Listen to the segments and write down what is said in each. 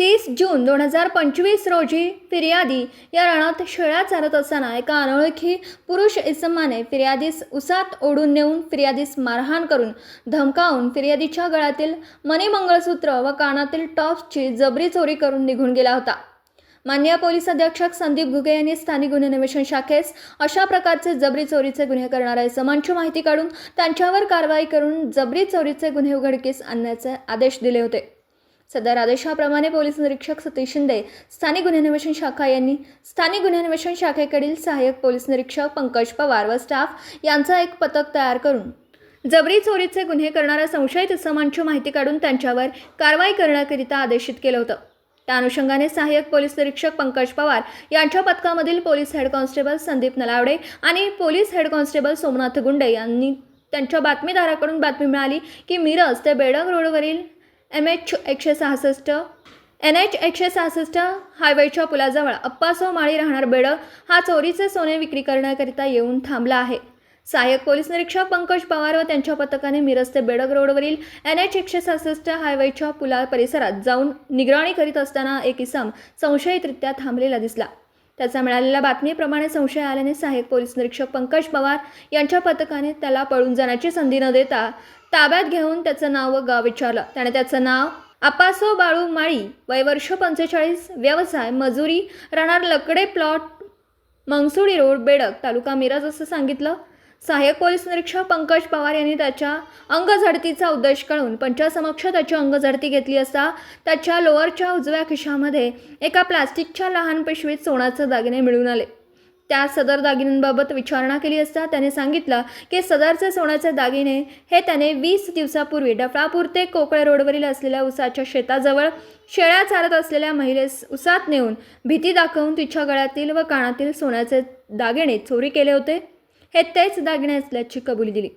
तीस जून दोन हजार पंचवीस रोजी फिर्यादी या रानात शेळ्या चारत असताना एका अनोळखी पुरुष इसमाने फिर्यादीस उसात ओढून नेऊन फिर्यादीस मारहाण करून धमकावून फिर्यादीच्या गळ्यातील मणिमंगळसूत्र व कानातील टॉप्सची जबरी चोरी करून निघून गेला होता. मान्य पोलीस अधीक्षक संदीप घुगे यांनी स्थानिक गुन्हे अन्वेषण शाखेस अशा प्रकारचे जबरी चोरीचे गुन्हे करणाऱ्या इसमांची माहिती काढून त्यांच्यावर कारवाई करून जबरी चोरीचे गुन्हे उघडकीस आणण्याचे आदेश दिले होते. सदर आदेशाप्रमाणे पोलीस निरीक्षक सतीश शिंदे स्थानिक गुन्हे अन्वेषण शाखा यांनी स्थानिक गुन्हे अन्वेषण शाखेकडील सहाय्यक पोलीस निरीक्षक पंकज पवार व स्टाफ यांचा एक पथक तयार करून जबरी चोरीचे गुन्हे करणाऱ्या संशयित इसमांची माहिती काढून त्यांच्यावर कारवाई करण्याकरिता आदेशित केलं होतं. त्या अनुषंगाने सहाय्यक पोलीस निरीक्षक पंकज पवार यांच्या पथकामधील police head constable Sandeep Nalawade आणि police head constable Somnath Gunde यांनी त्यांच्या बातमीदाराकडून बातमी मिळाली की मिरज ते बेडग रोडवरील एम एच एकशे सहासष्ट एन एच एकशे सहासष्ट हायवेच्या पुलाजवळ अप्पासो माळी राहणार बेडग हा चोरीचे सोने विक्री करण्याकरिता येऊन थांबला आहे. सहाय्यक पोलीस निरीक्षक पंकज पवार व त्यांच्या पथकाने मिरज ते बेडग रोडवरील एन एच एकशे सहासष्ट हायवेच्या पुला परिसरात जाऊन निगराणी करीत असताना एक इसम संशयितरित्या थांबलेला दिसला. त्याचा मिळालेल्या बातमीप्रमाणे संशय आल्याने सहाय्यक पोलीस निरीक्षक पंकज पवार यांच्या पथकाने त्याला पळून जाण्याची संधी न देता ताब्यात घेऊन त्याचं नाव व गाव विचारलं. त्याने त्याचं नाव आपासो बाळू माळी वय वर्ष पंचेचाळीस व्यवसाय मजुरी राहणार लकडे प्लॉट मंगसुळी रोड बेडक तालुका मिरज असं सांगितलं. सहाय्यक पोलीस निरीक्षक पंकज पवार यांनी त्याच्या अंगझडतीचा उद्देश कळून पंचासमक्ष त्याची अंगझडती घेतली असता त्याच्या लोअरच्या उजव्या खिशामध्ये एका प्लास्टिकच्या लहान पिशवीत सोन्याचे दागिने मिळून आले. त्या सदर दागिन्यांबाबत विचारणा केली असता त्याने सांगितलं की सदरचे सोन्याचे दागिने हे त्याने वीस दिवसापूर्वी डफळापूर ते कोकळे रोडवरील असलेल्या उसाच्या शेताजवळ शेळ्या चारत असलेल्या महिलेस उसात नेऊन भीती दाखवून तिच्या गळ्यातील व कानातील सोन्याचे दागिने चोरी केले होते. हे तेच दागिने असल्याची कबुली दिली.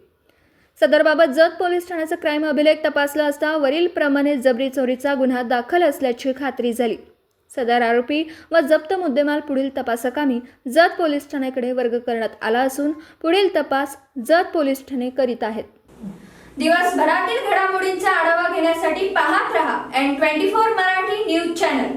सदरबाबत जत पोलीस ठाण्याचा क्राईम अभिलेख तपासला असता वरीलप्रमाणे जबरी चोरीचा गुन्हा दाखल असल्याची खात्री झाली. सदर आरोपी व जप्त मुद्देमाल पुढील तपासाकामी जत पोलीस ठाण्याकडे वर्ग करण्यात आला असून पुढील तपास जत पोलीस ठाणे करीत आहेत. दिवसभरातील घडामोडींचा आढावा घेण्यासाठी पाहत रहा N twenty four Marathi news channel.